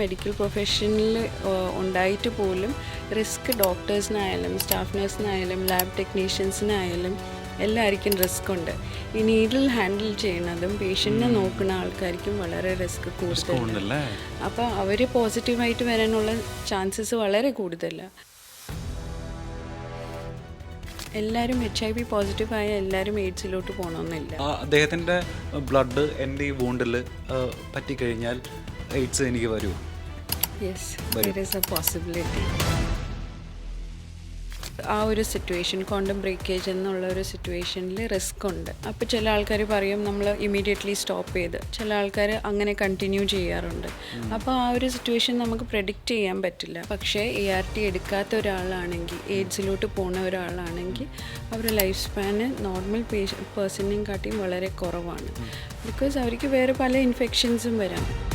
Medical പ്രൊഫഷനിൽ ഉണ്ടായിട്ട് പോലും റിസ്ക് ഡോക്ടേഴ്സിനായാലും സ്റ്റാഫ് നഴ്സിനായാലും ലാബ് ടെക്നീഷ്യൻസിനായാലും എല്ലാവർക്കും റിസ്ക് ഉണ്ട്. ഈ നീഡിൽ ഹാൻഡിൽ ചെയ്യുന്നതും പേഷ്യന്റിനെ നോക്കുന്ന ആൾക്കാർക്കും വളരെ റിസ്ക് കൂടുതലാണ്. അപ്പോൾ അവർ പോസിറ്റീവായിട്ട് വരാനുള്ള ചാൻസസ് വളരെ കൂടുതലാണ് എല്ലാവരും എച്ച് ഐ വി പോസിറ്റീവ് ആയ എല്ലാവരും എയ്ഡ്സിലോട്ട് പോകണമെന്നില്ല അദ്ദേഹത്തിന്റെ ബ്ലഡ് എന്റെ ഈ വൂണ്ടിൽ പറ്റിക്കഴിഞ്ഞാൽ എയ്ഡ്സ് എനിക്ക് വരുമോ പോസിബിലിറ്റി ആ ഒരു സിറ്റുവേഷൻ കോണ്ടം ബ്രേക്കേജ് എന്നുള്ള ഒരു സിറ്റുവേഷനിൽ റിസ്ക് ഉണ്ട്. അപ്പോൾ ചില ആൾക്കാർ പറയും നമ്മൾ ഇമീഡിയറ്റ്ലി സ്റ്റോപ്പ് ചെയ്ത്. ചില ആൾക്കാർ അങ്ങനെ കണ്ടിന്യൂ ചെയ്യാറുണ്ട്. അപ്പോൾ ആ ഒരു സിറ്റുവേഷൻ നമുക്ക് പ്രെഡിക്റ്റ് ചെയ്യാൻ പറ്റില്ല. പക്ഷേ എ ആർ ടി എടുക്കാത്ത ഒരാളാണെങ്കിൽ എയ്ഡ്സിലോട്ട് പോകുന്ന ഒരാളാണെങ്കിൽ അവരുടെ ലൈഫ് സ്പാന് നോർമൽ പേഴ്സണിനെയും കാട്ടിയും വളരെ കുറവാണ്. ബിക്കോസ് അവർക്ക് വേറെ പല ഇൻഫെക്ഷൻസും വരാം.